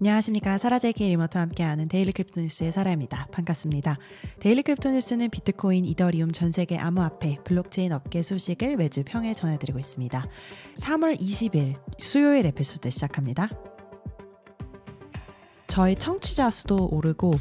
안녕하십니까. 사라제이키 리모트와 함께하는 데일리 크립토 뉴스의 사라입니다. 반갑습니다. 데일리 크립토 뉴스는 비트코인, 이더리움, 전 세계 암호화폐, 블록체인 업계 소식을 매주 평에 전해드리고 있습니다. 3월 20일 수요일 에피소드 시작합니다. 저희 청취자 수도 오르고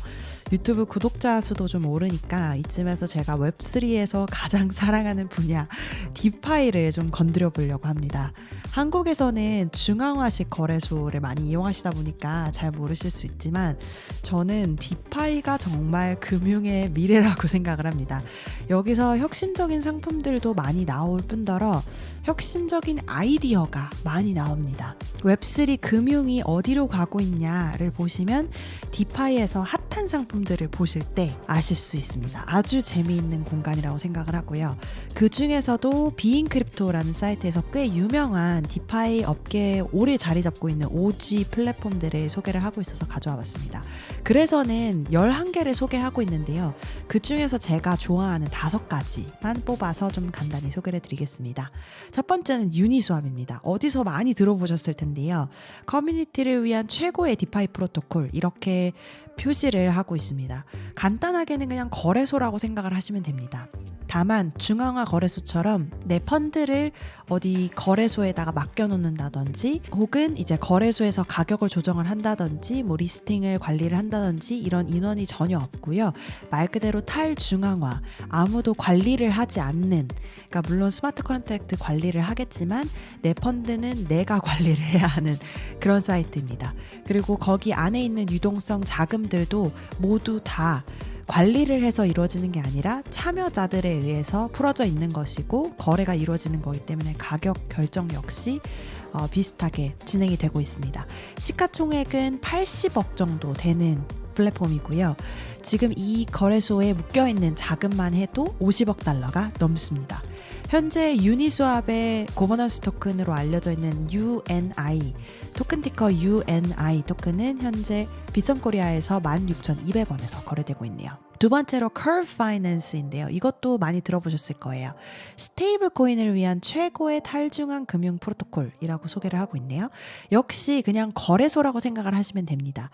유튜브 구독자 수도 좀 오르니까 이쯤에서 제가 웹3에서 가장 사랑하는 분야 디파이를 좀 건드려 보려고 합니다. 한국에서는 중앙화식 거래소를 많이 이용하시다 보니까 잘 모르실 수 있지만 저는 디파이가 정말 금융의 미래라고 생각을 합니다. 여기서 혁신적인 상품들도 많이 나올 뿐더러 혁신적인 아이디어가 많이 나옵니다. 웹3 금융이 어디로 가고 있냐를 보시 면 디파이에서 핫한 상품들을 보실 때 아실 수 있습니다. 아주 재미있는 공간이라고 생각을 하고요. 그 중에서도 비인 크립토라는 사이트에서 꽤 유명한 디파이 업계에 오래 자리 잡고 있는 OG 플랫폼들을 소개를 하고 있어서 가져와 봤습니다. 그래서는 11개를 소개하고 있는데요. 그 중에서 제가 좋아하는 다섯 가지만 뽑아서 좀 간단히 소개를 드리겠습니다. 첫 번째는 유니스왑입니다. 어디서 많이 들어보셨을 텐데요. 커뮤니티를 위한 최고의 디파이 프로토콜 이렇게 표시를 하고 있습니다. 간단하게는 그냥 거래소라고 생각을 하시면 됩니다. 다만 중앙화 거래소처럼 내 펀드를 어디 거래소에다가 맡겨놓는다든지 혹은 이제 거래소에서 가격을 조정을 한다든지 뭐 리스팅을 관리를 한다든지 이런 인원이 전혀 없고요. 말 그대로 탈중앙화 아무도 관리를 하지 않는 그러니까 물론 스마트 컨택트 관리를 하겠지만 내 펀드는 내가 관리를 해야 하는 그런 사이트입니다. 그리고 거기 안에 있는 유동성 자금들도 모두 다 관리를 해서 이루어지는 게 아니라 참여자들에 의해서 풀어져 있는 것이고 거래가 이루어지는 거기 때문에 가격 결정 역시 어, 비슷하게 진행이 되고 있습니다. 시가총액은 80억 정도 되는 플랫폼이고요. 지금 이 거래소에 묶여 있는 자금만 해도 50억 달러가 넘습니다. 현재 유니스왑의 고버넌스 토큰으로 알려져 있는 UNI 토큰 티커 UNI 토큰은 현재 비썸코리아에서 16,200원에서 거래되고 있네요. 두 번째로 Curve Finance인데요. 이것도 많이 들어보셨을 거예요. 스테이블 코인을 위한 최고의 탈중앙 금융 프로토콜이라고 소개를 하고 있네요. 역시 그냥 거래소라고 생각을 하시면 됩니다.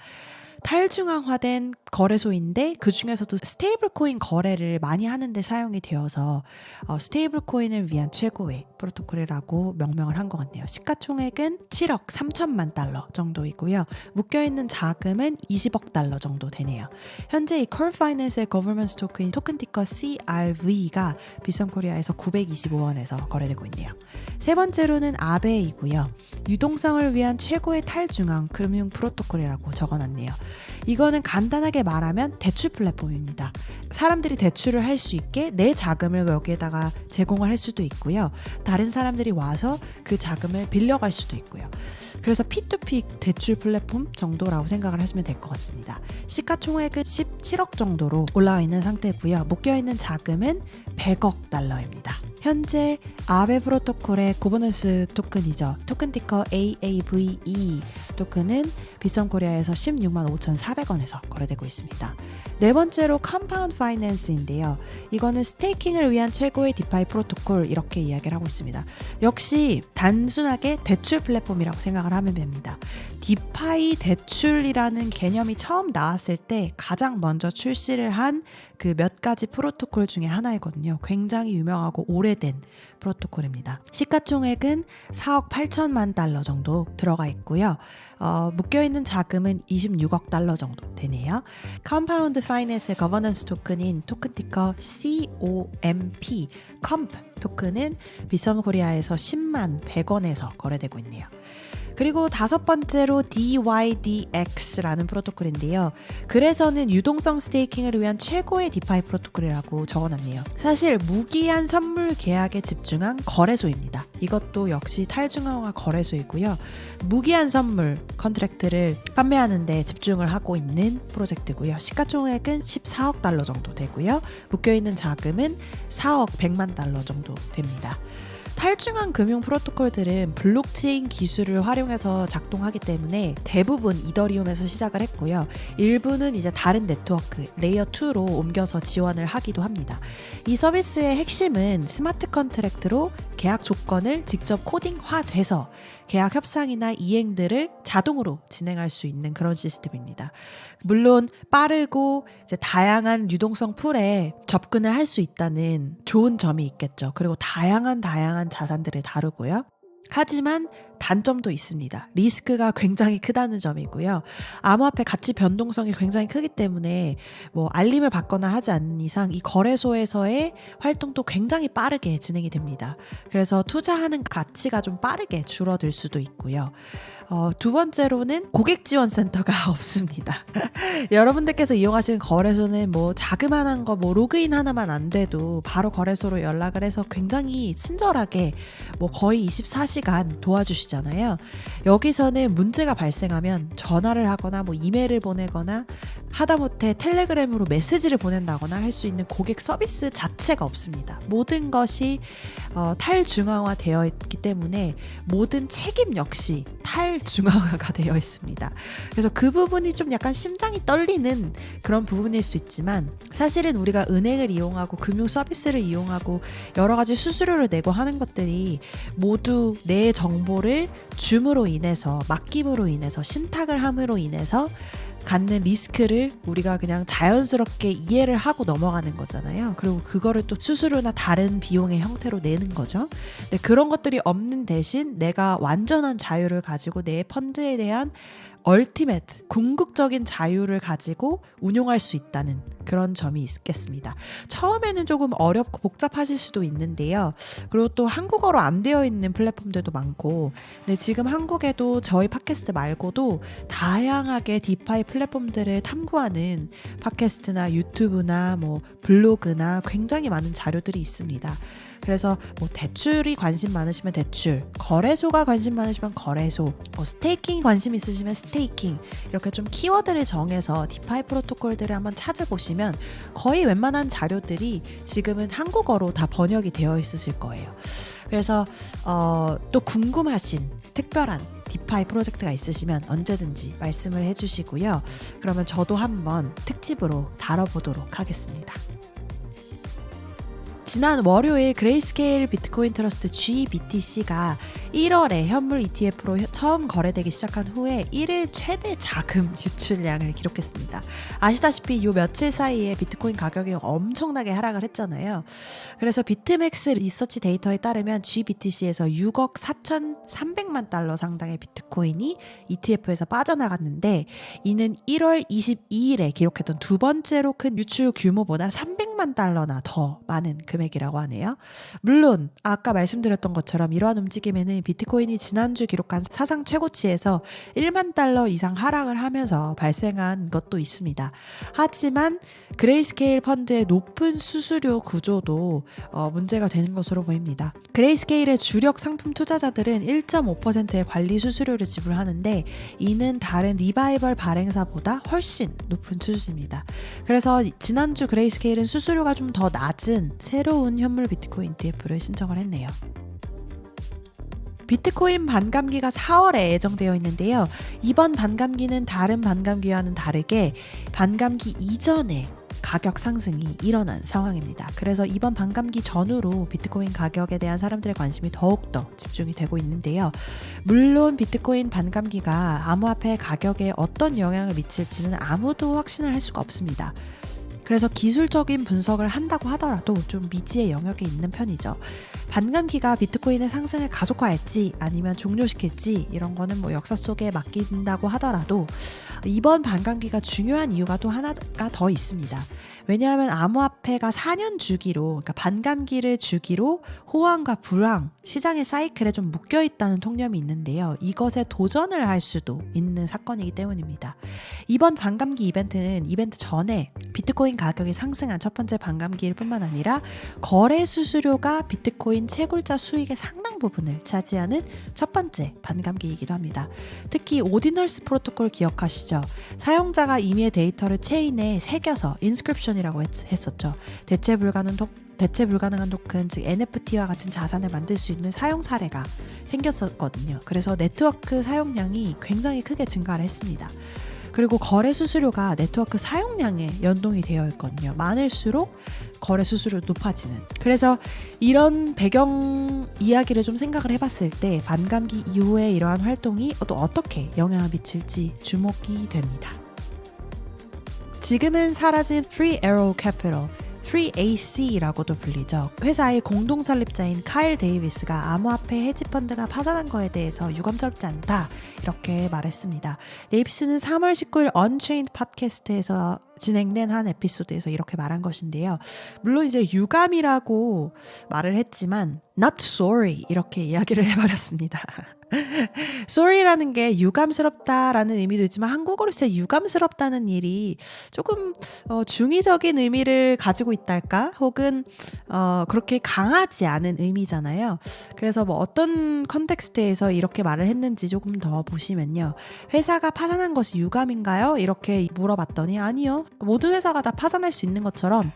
탈중앙화된 거래소인데 그 중에서도 스테이블 코인 거래를 많이 하는데 사용이 되어서 어, 스테이블 코인을 위한 최고의 프로토콜이라고 명명을 한 것 같네요. 시가총액은 7억 3천만 달러 정도이고요. 묶여 있는 자금은 20억 달러 정도 되네요. 현재 이 컬 파이낸스의 거버먼스 토큰 토큰 티커 CRV가 비썸 코리아에서 925원에서 거래되고 있네요. 세 번째로는 아베이고요. 유동성을 위한 최고의 탈중앙 금융 프로토콜이라고 적어놨네요. 이거는 간단하게 말하면 대출 플랫폼입니다. 사람들이 대출을 할 수 있게 내 자금을 여기에다가 제공을 할 수도 있고요. 다른 사람들이 와서 그 자금을 빌려갈 수도 있고요. 그래서 P2P 대출 플랫폼 정도라고 생각을 하시면 될 것 같습니다. 시가총액은 17억 정도로 올라와 있는 상태고요. 묶여 있는 자금은 100억 달러입니다. 현재 아베 프로토콜의 고버넌스 토큰이죠. 토큰 티커 AAVE 토큰은 비썸 코리아에서 16만 5,400원에서 거래되고 있습니다. 네 번째로 컴파운드 파이낸스인데요. 이거는 스테이킹을 위한 최고의 디파이 프로토콜 이렇게 이야기를 하고 있습니다. 역시 단순하게 대출 플랫폼이라고 생각을 하면 됩니다. 디파이 대출이라는 개념이 처음 나왔을 때 가장 먼저 출시를 한 그 몇 가지 프로토콜 중에 하나이거든요. 굉장히 유명하고 오래된 프로토콜입니다. 시가총액은 4억 8천만 달러 정도 들어가 있고요. 어, 묶여있는 자금은 26억 달러 정도 되네요. 컴파운드 파이낸스의 거버넌스 토큰인 토큰 티커 COMP, 컴프 토큰은 비썸 코리아에서 10만 100원에서 거래되고 있네요. 그리고 다섯 번째로 DYDX라는 프로토콜인데요. 그래서는 유동성 스테이킹을 위한 최고의 디파이 프로토콜이라고 적어놨네요. 사실 무기한 선물 계약에 집중한 거래소입니다. 이것도 역시 탈중앙화 거래소이고요. 무기한 선물 컨트랙트를 판매하는데 집중을 하고 있는 프로젝트고요. 시가총액은 14억 달러 정도 되고요. 묶여있는 자금은 4억 100만 달러 정도 됩니다. 탈중앙 금융 프로토콜들은 블록체인 기술을 활용해서 작동하기 때문에 대부분 이더리움에서 시작을 했고요. 일부는 이제 다른 네트워크 레이어 2로 옮겨서 지원을 하기도 합니다. 이 서비스의 핵심은 스마트 컨트랙트로 계약 조건을 직접 코딩화돼서 계약 협상이나 이행들을 자동으로 진행할 수 있는 그런 시스템입니다. 물론 빠르고 이제 다양한 유동성 풀에 접근을 할 수 있다는 좋은 점이 있겠죠. 그리고 다양한 다양한 자산들을 다루고요. 하지만 단점도 있습니다. 리스크가 굉장히 크다는 점이고요. 암호화폐 가치 변동성이 굉장히 크기 때문에 뭐 알림을 받거나 하지 않는 이상 이 거래소에서의 활동도 굉장히 빠르게 진행이 됩니다. 그래서 투자하는 가치가 좀 빠르게 줄어들 수도 있고요. 어, 두 번째로는 고객 지원 센터가 없습니다. 여러분들께서 이용하시는 거래소는 뭐 자그마한 거 뭐 로그인 하나만 안 돼도 바로 거래소로 연락을 해서 굉장히 친절하게 뭐 거의 24시간 도와주시 잖아요. 여기서는 문제가 발생하면 전화를 하거나 뭐 이메일을 보내거나 하다못해 텔레그램으로 메시지를 보낸다거나 할 수 있는 고객 서비스 자체가 없습니다. 모든 것이 어, 탈중앙화 되어 있기 때문에 모든 책임 역시 탈중앙화가 되어 있습니다. 그래서 그 부분이 좀 약간 심장이 떨리는 그런 부분일 수 있지만 사실은 우리가 은행을 이용하고 금융 서비스를 이용하고 여러 가지 수수료를 내고 하는 것들이 모두 내 정보를 줌으로 인해서 맡김으로 인해서 신탁을 함으로 인해서 갖는 리스크를 우리가 그냥 자연스럽게 이해를 하고 넘어가는 거잖아요. 그리고 그거를 또 수수료나 다른 비용의 형태로 내는 거죠. 근데 그런 것들이 없는 대신 내가 완전한 자유를 가지고 내 펀드에 대한 얼티메트 궁극적인 자유를 가지고 운용할 수 있다는 그런 점이 있겠습니다. 처음에는 조금 어렵고 복잡하실 수도 있는데요. 그리고 또 한국어로 안 되어 있는 플랫폼들도 많고, 근데 지금 한국에도 저희 팟캐스트 말고도 다양하게 디파이 플랫폼들을 탐구하는 팟캐스트나 유튜브나 뭐 블로그나 굉장히 많은 자료들이 있습니다. 그래서 뭐 대출이 관심 많으시면 대출, 거래소가 관심 많으시면 거래소, 뭐 스테이킹 관심 있으시면 스테이킹 이렇게 좀 키워드를 정해서 디파이 프로토콜들을 한번 찾아보시면 거의 웬만한 자료들이 지금은 한국어로 다 번역이 되어 있으실 거예요. 그래서 어, 또 궁금하신 특별한 디파이 프로젝트가 있으시면 언제든지 말씀을 해주시고요. 그러면 저도 한번 특집으로 다뤄보도록 하겠습니다. 지난 월요일 그레이스케일 비트코인 트러스트 GBTC가 1월에 현물 ETF로 처음 거래되기 시작한 후에 1일 최대 자금 유출량을 기록했습니다. 아시다시피 요 며칠 사이에 비트코인 가격이 엄청나게 하락을 했잖아요. 그래서 비트맥스 리서치 데이터에 따르면 GBTC에서 6억 4,300만 달러 상당의 비트코인이 ETF에서 빠져나갔는데 이는 1월 22일에 기록했던 두 번째로 큰 유출 규모보다 300 만 달러나 더 많은 금액이라고 하네요. 물론 아까 말씀드렸던 것처럼 이러한 움직임에는 비트코인이 지난주 기록한 사상 최고치에서 1만 달러 이상 하락을 하면서 발생한 것도 있습니다. 하지만 그레이스케일 펀드의 높은 수수료 구조도 어, 문제가 되는 것으로 보입니다. 그레이스케일의 주력 상품 투자자들은 1.5%의 관리 수수료를 지불하는데 이는 다른 리바이벌 발행사보다 훨씬 높은 수준입니다. 그래서 지난주 그레이스케일은 수수 료가 좀 더 낮은 새로운 현물 비트코인 ETF를 신청을 했네요. 비트코인 반감기가 4월에 예정되어 있는데요. 이번 반감기는 다른 반감기와는 다르게 반감기 이전에 가격 상승이 일어난 상황입니다. 그래서 이번 반감기 전후로 비트코인 가격에 대한 사람들의 관심이 더욱더 집중이 되고 있는데요. 물론 비트코인 반감기가 암호화폐 가격에 어떤 영향을 미칠지는 아무도 확신을 할 수가 없습니다. 그래서 기술적인 분석을 한다고 하더라도 좀 미지의 영역에 있는 편이죠. 반감기가 비트코인의 상승을 가속화할지 아니면 종료시킬지 이런 거는 뭐 역사 속에 맡긴다고 하더라도 이번 반감기가 중요한 이유가 또 하나가 더 있습니다. 왜냐하면 암호화폐가 4년 주기로 그러니까 반감기를 주기로 호황과 불황 시장의 사이클에 좀 묶여 있다는 통념이 있는데요. 이것에 도전을 할 수도 있는 사건이기 때문입니다. 이번 반감기 이벤트는 이벤트 전에 비트코인 가격이 상승한 첫 번째 반감기일 뿐만 아니라 거래 수수료가 비트코인 채굴자 수익의 상당 부분을 차지하는 첫 번째 반감기이기도 합니다. 특히 오디널스 프로토콜 기억하시죠? 사용자가 임의의 데이터를 체인에 새겨서 인스크립션 이라고 했, 었죠 대체 불가능 대체 불가능한 토큰, 즉 NFT와 같은 자산을 만들 수 있는 사용 사례가 생겼었거든요. 그래서 네트워크 사용량이 굉장히 크게 증가를 했습니다. 그리고 거래 수수료가 네트워크 사용량에 연동이 되어 있거든요. 많을수록 거래 수수료 높아지는. 그래서 이런 배경 이야기를 좀 생각을 해봤을 때 반감기 이후에 이러한 활동이 또 어떻게 영향을 미칠지 주목이 됩니다. 지금은 사라진 Three Arrow Capital 3AC라고도 불리죠. 회사의 공동 설립자인 카일 데이비스가 암호화폐 헤지펀드가 파산한 거에 대해서 유감스럽지 않다 이렇게 말했습니다. 데이비스는 3월 19일 언체인드 팟캐스트에서 진행된 한 에피소드에서 이렇게 말한 것인데요. 물론 이제 유감이라고 말을 했지만 not sorry 이렇게 이야기를 해버렸습니다. sorry라는 게 유감스럽다라는 의미도 있지만 한국어로 써 유감스럽다는 일이 조금 어, 중의적인 의미를 가지고 있달까? 혹은 어, 그렇게 강하지 않은 의미잖아요. 그래서 뭐 어떤 컨텍스트에서 이렇게 말을 했는지 조금 더 보시면요. 회사가 파산한 것이 유감인가요? 이렇게 물어봤더니 아니요. 모든 회사가 다 파산할 수 있는 것처럼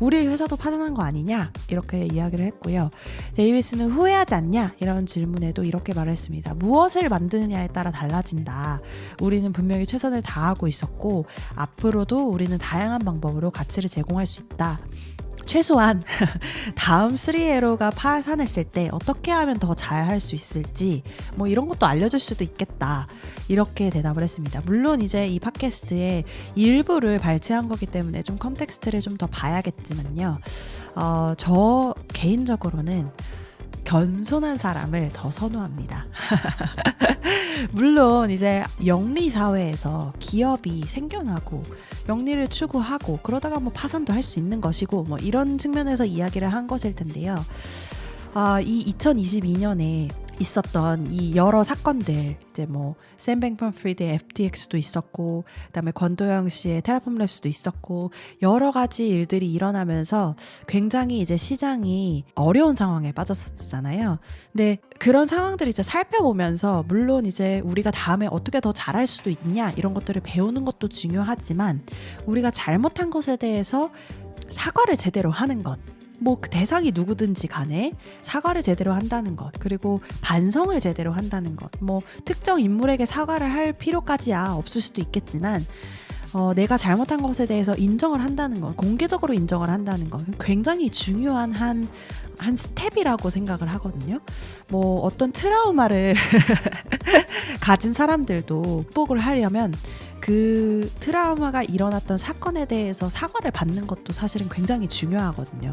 우리 회사도 파산한 거 아니냐? 이렇게 이야기를 했고요. 데이비스는 후회하지 않냐? 이런 질문에도 이렇게 말했습니다. 무엇을 만드느냐에 따라 달라진다. 우리는 분명히 최선을 다하고 있었고 앞으로도 우리는 다양한 방법으로 가치를 제공할 수 있다. 최소한 다음 3에로가 파산했을 때 어떻게 하면 더 잘 할 수 있을지 뭐 이런 것도 알려줄 수도 있겠다 이렇게 대답을 했습니다. 물론 이제 이 팟캐스트의 일부를 발췌한 거기 때문에 좀 컨텍스트를 좀 더 봐야겠지만요. 어, 저 개인적으로는 겸손한 사람을 더 선호합니다. 물론 이제 영리 사회에서 기업이 생겨나고 영리를 추구하고 그러다가 뭐 파산도 할 수 있는 것이고 뭐 이런 측면에서 이야기를 한 것일 텐데요. 아, 이 2022년에 있었던 이 여러 사건들 이제 뭐 샘뱅펑 프리드의 FTX도 있었고 그다음에 권도영 씨의 테라폼 랩스도 있었고 여러 가지 일들이 일어나면서 굉장히 이제 시장이 어려운 상황에 빠졌었잖아요. 근데 그런 상황들을 이제 살펴보면서 물론 이제 우리가 다음에 어떻게 더 잘할 수도 있냐 이런 것들을 배우는 것도 중요하지만 우리가 잘못한 것에 대해서 사과를 제대로 하는 것 뭐 그 대상이 누구든지 간에 사과를 제대로 한다는 것, 그리고 반성을 제대로 한다는 것, 뭐 특정 인물에게 사과를 할 필요까지야 없을 수도 있겠지만, 어, 내가 잘못한 것에 대해서 인정을 한다는 것, 공개적으로 인정을 한다는 것, 굉장히 중요한 한, 한 스텝이라고 생각을 하거든요. 뭐 어떤 트라우마를 가진 사람들도 극복을 하려면 그 트라우마가 일어났던 사건에 대해서 사과를 받는 것도 사실은 굉장히 중요하거든요.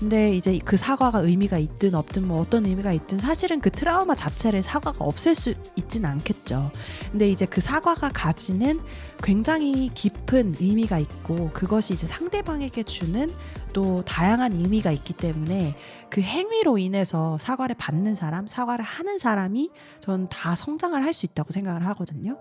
근데 이제 그 사과가 의미가 있든 없든 뭐 어떤 의미가 있든 사실은 그 트라우마 자체를 사과가 없을 수 있진 않겠죠. 근데 이제 그 사과가 가지는 굉장히 깊은 의미가 있고 그것이 이제 상대방에게 주는 또 다양한 의미가 있기 때문에 그 행위로 인해서 사과를 받는 사람, 사과를 하는 사람이 전 다 성장을 할 수 있다고 생각을 하거든요.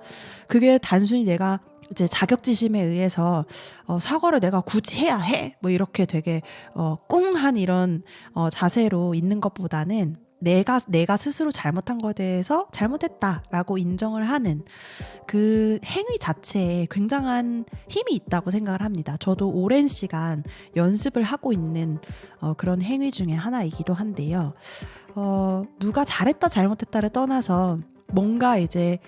그게 단순히 내가 이제 자격지심에 의해서 어, 사과를 내가 굳이 해야 해. 뭐 이렇게 되게 어, 꿍한 이런 어, 자세로 있는 것보다는 내가 내가 스스로 잘못한 것에 대해서 잘못했다라고 인정을 하는 그 행위 자체에 굉장한 힘이 있다고 생각을 합니다. 저도 오랜 시간 연습을 하고 있는 어, 그런 행위 중에 하나이기도 한데요. 어, 누가 잘했다 잘못했다를 떠나서 뭔가 이제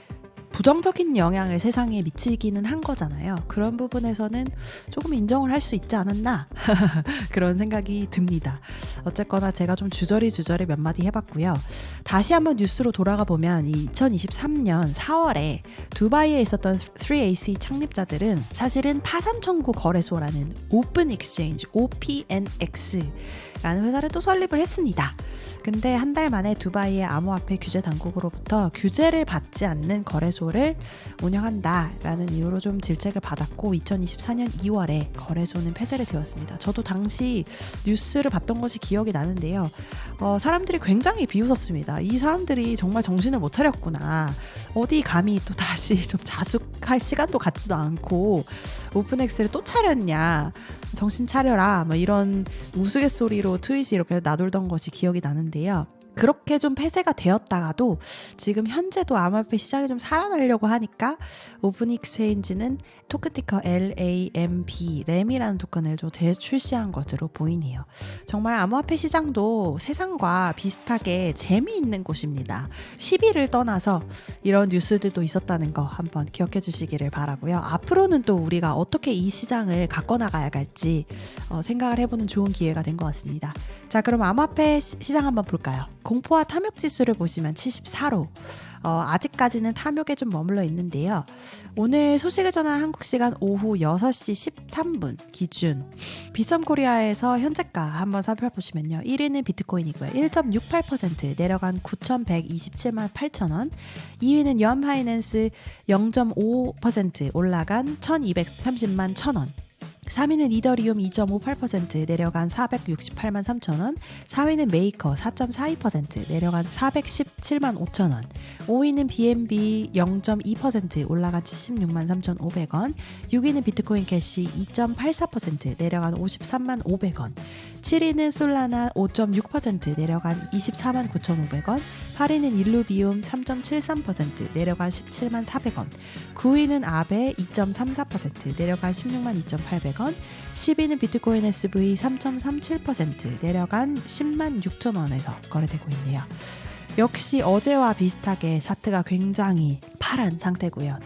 부정적인 영향을 세상에 미치기는 한 거잖아요. 그런 부분에서는 조금 인정을 할 수 있지 않았나 그런 생각이 듭니다. 어쨌거나 제가 좀 주저리 주저리 몇 마디 해봤고요. 다시 한번 뉴스로 돌아가 보면 이 2023년 4월에 두바이에 있었던 3AC 창립자들은 사실은 파산 청구 거래소라는 오픈 익스체인지 OPNX 라는 회사를 또 설립을 했습니다. 근데 한 달 만에 두바이의 암호화폐 규제 당국으로부터 규제를 받지 않는 거래소를 운영한다라는 이유로 좀 질책을 받았고 2024년 2월에 거래소는 폐쇄를 되었습니다. 저도 당시 뉴스를 봤던 것이 기억이 나는데요. 어, 사람들이 굉장히 비웃었습니다. 이 사람들이 정말 정신을 못 차렸구나. 어디 감히 또 다시 좀 자숙할 시간도 갖지도 않고 오픈엑스를 또 차렸냐. 정신 차려라. 뭐 이런 우스갯소리로 트윗이 이렇게 나돌던 것이 기억이 나는데요. 그렇게 좀 폐쇄가 되었다가도 지금 현재도 암호화폐 시장이 좀 살아나려고 하니까 오픈 익스체인지는 토큰 티커 LAMB, 램이라는 토큰을 좀 재출시한 것으로 보이네요. 정말 암호화폐 시장도 세상과 비슷하게 재미있는 곳입니다. 시비를 떠나서 이런 뉴스들도 있었다는 거 한번 기억해 주시기를 바라고요. 앞으로는 또 우리가 어떻게 이 시장을 갖고 나가야 할지 어, 생각을 해보는 좋은 기회가 된 것 같습니다. 자, 그럼 암호화폐 시- 시장 한번 볼까요? 공포와 탐욕 지수를 보시면 74로 어, 아직까지는 탐욕에 좀 머물러 있는데요. 오늘 소식을 전한 한국 시간 오후 6시 13분 기준 비썸 코리아에서 현재가 한번 살펴보시면요. 1위는 비트코인이고요. 1.68% 내려간 9,127만 8천 원. 2위는 연파이낸스 0.5% 올라간 1,230만 1천 원. 3위는 이더리움 2.58% 내려간 468만 3천 원. 4위는 메이커 4.42% 내려간 417만 5천 원. 5위는 BNB 0.2% 올라간 76만 3,500원. 6위는 비트코인 캐시 2.84% 내려간 53만 500원. 7위는 솔라나 5.6% 내려간 24만 9,500원. 8위는 일루비움 3.73% 내려간 17만 400원. 9위는 아베 2.34% 내려간 16만 2,800원. 10위는 비트코인 SV 3.37% 내려간 10만 6천 원에서 거래되고 있네요. 역시 어제와 비슷하게 차트가 굉장히 파란 상태고요.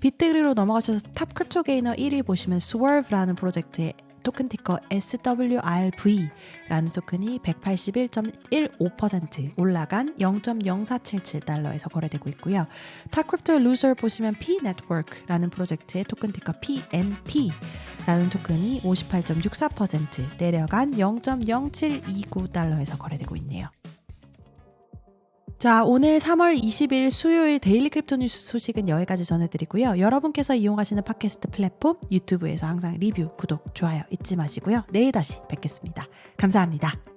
비트그리로 넘어가셔서 탑 크립토 게이너 1위 보시면 Swerve라는 프로젝트의 토큰 티커 SWRV라는 토큰이 181.15% 올라간 0.0477달러에서 거래되고 있고요. 탑크립토 루저 보시면 P 네트워크라는 프로젝트의 토큰 티커 PNT라는 토큰이 58.64% 내려간 0.0729달러에서 거래되고 있네요. 자, 오늘 3월 20일 수요일 데일리 크립토 뉴스 소식은 여기까지 전해드리고요. 여러분께서 이용하시는 팟캐스트 플랫폼 유튜브에서 항상 리뷰, 구독, 좋아요 잊지 마시고요. 내일 다시 뵙겠습니다. 감사합니다.